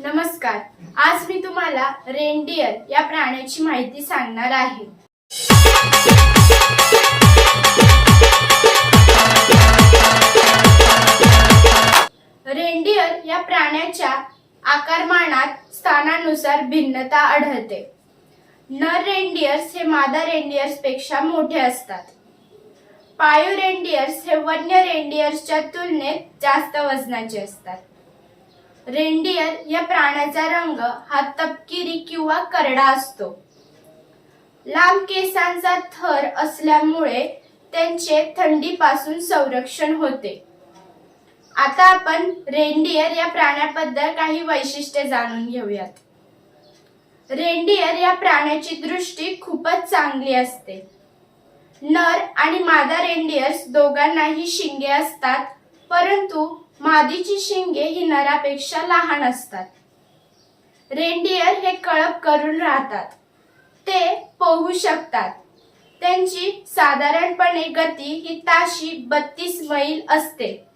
नमस्कार. आज मी तुम्हाला रेनडियर या प्राण्याची माहिती सांगणार आहे. रेनडियर या प्राण्याच्या आकारमानात स्थानानुसार भिन्नता आढळते. नर रेनडियर्स हे मादा रेनडियर्सपेक्षा मोठे असतात. पाळीव रेनडियर्स हे वन्य रेनडियर्सच्या तुलनेत जास्त वजनाचे असतात. रेनडियर या प्राण्याचा रंग हा तपकिरी किंवा करडा असतो. लांब केसांचा थर असल्यामुळे त्यांचे थंडीपासून संरक्षण होते. आता आपण रेनडियर या प्राण्याबद्दल काही वैशिष्ट्ये जाणून घेऊयात. रेनडियर या प्राण्याची दृष्टी खूपच चांगली असते. नर आणि मादा रेंडियर्स दोघांनाही शिंगे असतात परंतु मादीची शिंगे ही नरापेक्षा लहान असतात. रेंडियर हे कळप करून राहतात. ते पोहू शकतात. त्यांची साधारणपणे गती ही ताशी बत्तीस मैल असते.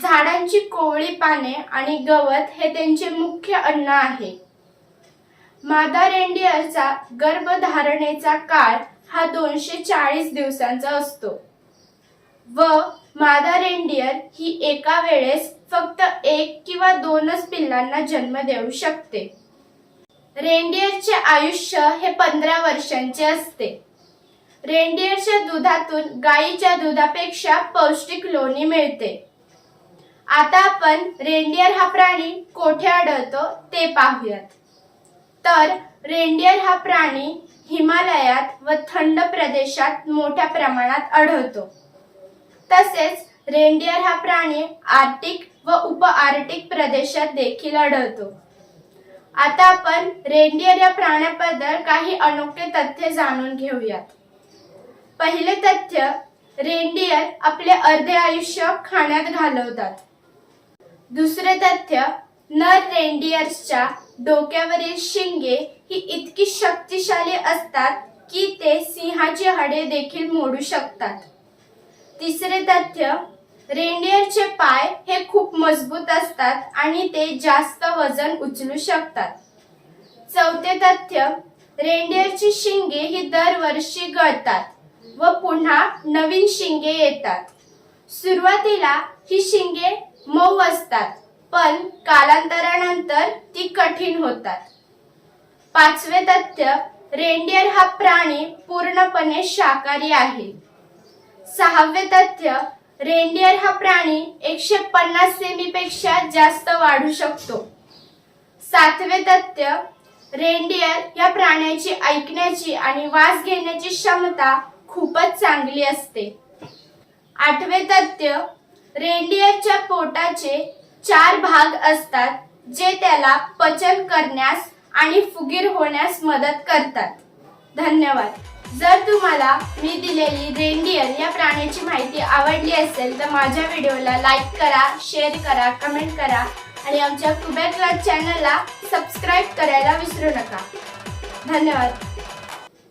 झाडांची कोवळी पाने आणि गवत हे त्यांचे मुख्य अन्न आहे. मादा रेंडियरचा गर्भधारणेचा काळ हा दोनशे चाळीस दिवसांचा असतो. व मादा रेंडियर ही एका वेळेस फक्त एक किंवा दोनच पिल्लांना जन्म देऊ शकते. रेंडियरचे आयुष्य हे पंधरा वर्षांचे असते. रेंडियरच्या दुधातून गायीच्या दुधापेक्षा पौष्टिक लोणी मिळते. आता आपण रेंडियर हा प्राणी कोठे आढळतो ते पाहूयात. तर रेंडियर हा प्राणी हिमालयात व थंड प्रदेशात मोठ्या प्रमाणात आढळतो. तसेच रेंडियर हा प्राणी आर्टिक व उप आर्टिक प्रदेशात देखील आढळतो. आता आपण रेंडियर या प्राण्याबद्दल काही अनोखे तथ्य जाणून घेऊयात. पहिले तथ्य रेंडियर आपले अर्धे आयुष्य खाण्यात घालवतात. दुसरे तथ्य नर रेंडियर्सच्या डोक्यावरील शिंगे ही इतकी शक्तिशाली असतात की ते सिंहाची हाडे देखील मोडू शकतात. तिसरे तथ्य रेंडियरचे पाय हे खूप मजबूत असतात आणि ते जास्त वजन उचलू शकतात. चौथे तथ्य रेंडियरची शिंगे ही दरवर्षी गळतात व पुन्हा नवीन शिंगे येतात. सुरुवातीला ही शिंगे मऊ असतात पण कालांतरानंतर ती कठीण होतात. पाचवे तथ्य रेंडियर हा प्राणी पूर्णपणे शाकाहारी आहे. सहावे तथ्य रेंडियर हा प्राणी एकशे पन्नास सेमी पेक्षा जास्त वाढू शकतो. सातवे तथ्य रेंडियर या प्राण्याची ऐकण्याची आणि वास घेण्याची क्षमता खूपच चांगली असते. आठवे तथ्य रेंडियरच्या पोटाचे चार भाग असतात जे त्याला पचन करण्यास आणि फुगीर होण्यास मदत करतात. धन्यवाद. जर तुम्हाला मी दिलेली रेंडियर या प्राण्याची माहिती आवडली असेल तर माझ्या व्हिडिओला लाईक करा शेअर करा कमेंट करा आणि आमच्या कुबेर क्लब चॅनलला सबस्क्राईब करायला विसरू नका. धन्यवाद.